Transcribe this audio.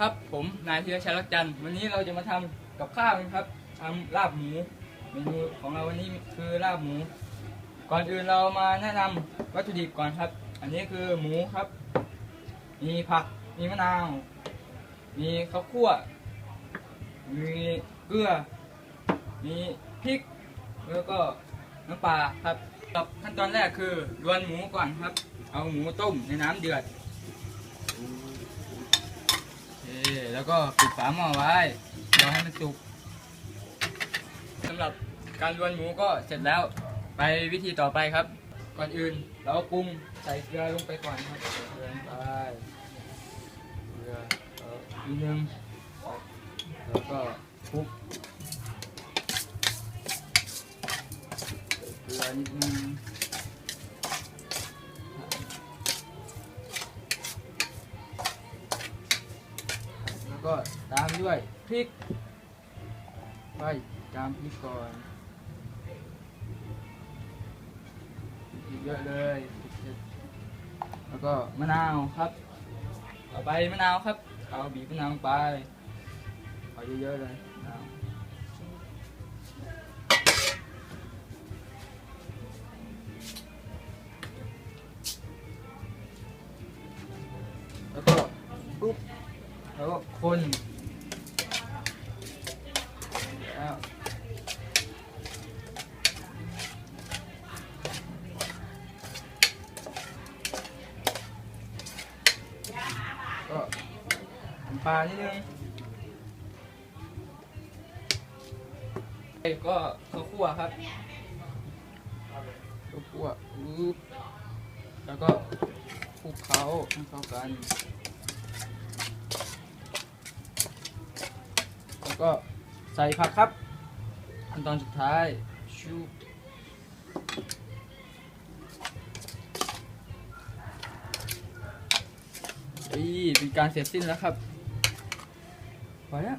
ครับผมนายธีรชัยรักจันทร์วันนี้เราจะมาทำกับข้าวกันครับทำลาบหมูเมนูของเราวันนี้คือลาบหมู ก่อนอื่นเรามาแนะนำวัตถุดิบก่อนครับ อันนี้คือหมูครับ มีผักมีมะนาว มีข้าวคั่ว มีเกลือ มีพริก แล้วก็น้ำปลาครับครับขั้นตอนแรกคือรวนหมูก่อนครับ เอาหมูต้มในน้ำเดือด แล้วก็ปิดฝาหม้อไว้รอให้มันสุกสำหรับการรวนหมูก็เสร็จแล้ว ไปวิธีต่อไปครับ ก่อนอื่นเราปรุงใส่เกลือลงไปก่อนครับเกลือไปเกลืออีกนิดนึงแล้วก็คลุกเกลือนิดนึง ก็ตามด้วยพริกไปตามพริกก่อนพริกเยอะเลยแล้วก็มะนาวครับเอาไปมะนาวครับ เอาบีบมะนาวไปเอาเยอะๆเลยมะนาวแล้วก็ปุ๊บ แล้วก็คนแล้วก็ปลานิดนึงก็ข้าวคั่วครับข้าวคั่วแล้วก็คลุกเคล้าให้เข้ากัน แล้ว ก็ใส่ผักครับขั้นตอนสุดท้ายชูนี่เป็นการเสร็จสิ้นแล้วครับพอแล้ว